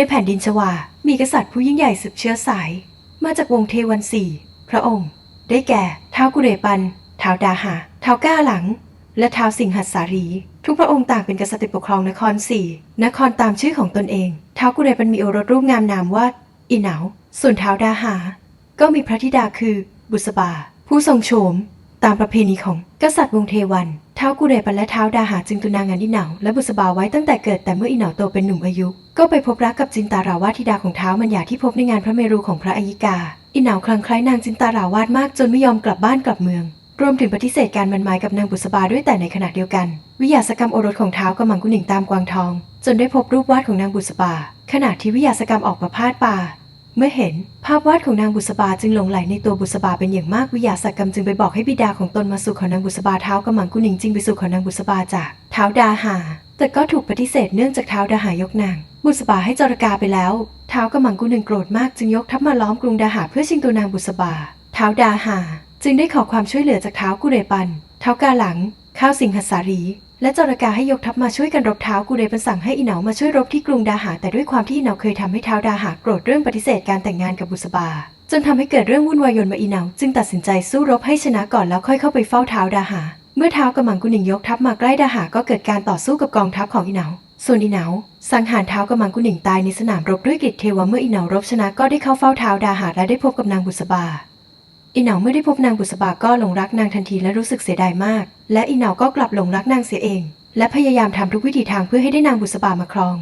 ในแผ่นดินชวา มีกษัตริย์ผู้ยิ่งใหญ่สืบเชื้อสาย มาจากวงเทวันสี่พระองค์ ได้แก่ท้าวกุเรปันท้าวดาหาท้าวก้าหลัง และท้าวสิงหัสสารี ทุกพระองค์ต่างเป็นกษัตริย์ปกครองนครสี่นครตามชื่อของตนเองท้าวกุเรปันมีโอรสรูปงามนามว่าอีเหนาส่วนท้าวดาหา ก็มีพระธิดาคือบุษบา ผู้ทรงโฉม ตามประเพณีของกษัตริย์วงเทวัน ท้าวกุเรปันและท้าวดาหาจึงตุนางานอีเหนาและบุษบาไว้ตั้งแต่เกิดแต่เมื่ออีเหนาโตเป็นหนุ่มอายุ ก็ไปพบรักกับจินตาราวาธิดาของท้าวมัญญาที่พบในงานพระเมรุของพระอัยิกา อีเหนาคลั่งไคล้นางจินตาราวาสมากจนไม่ยอมกลับบ้านกลับเมือง รวมถึงปฏิเสธการมันหมายกับนางบุษบาด้วยแต่ในขณะเดียวกัน วิยาสกรรมโอรสของท้าวกำมังกุหนิงตามกวางทอง จนได้พบรูปวาดของนางบุษบา ขณะที่วิยาสกรรมออกประพาสป่า เมื่อเห็นภาพวาดของนางบุษบาจึงหลงไหลในตัวบุษบาเป็นอย่างมากวิยาสกรรมจึงไปบอกให้บิดาของตนมาสู่ขอนางบุษบาเท้ากำมังกุหนิงจึงไปสู่ขอนางบุษบาจากเท้าดาหา แต่ก็ถูกปฏิเสธเนื่องจากเท้าดาหายกนาง บุษบาให้จรกาไปแล้ว เท้ากำมังกุหนิงโกรธมากจึงยกทัพมาล้อมกรุงดาหาเพื่อชิงตัวนางบุษบา เท้าดาหา จึงได้ขอความช่วยเหลือจากเท้ากุเรปัน เท้ากาหลัง ข้าวสิงหัสสารี และจรกาให้ยกทัพมาช่วยกันรบเท้ากุเรปันสั่งให้อีเหนามาช่วยรบที่กรุงดาหา แต่ด้วยความที่อีเหนาเคยทำให้เท้าดาหาโกรธเรื่องปฏิเสธการแต่งงานกับบุษบาจนทำให้เกิดเรื่องวุ่นวายยนมาอีเหนาจึงตัดสินใจสู้รบให้ชนะก่อนแล้วค่อยเข้าไปเฝ้าเท้าดาหา เมื่อเท้ากำมังกุหนิงยกทัพมาใกล้ดาหาก็เกิดการต่อสู้กับกองทัพของอีเหนาส่วนอีเหนาสังหารเท้ากำมังกุหนิงตายในสนามรบด้วยกิจเทวะเมื่ออีเหนารบชนะก็ได้เข้าเฝ้าเท้าดาหาและได้พบกับนางบุษบา อีเหนาเมื่อได้พบนางบุษบาก็หลงรักนางทันทีและรู้สึกเสียดายมาก และอีเหนาก็กลับหลงรักนางเสียเอง และพยายามทำทุกวิถีทางเพื่อให้ได้นางบุษบามาครอง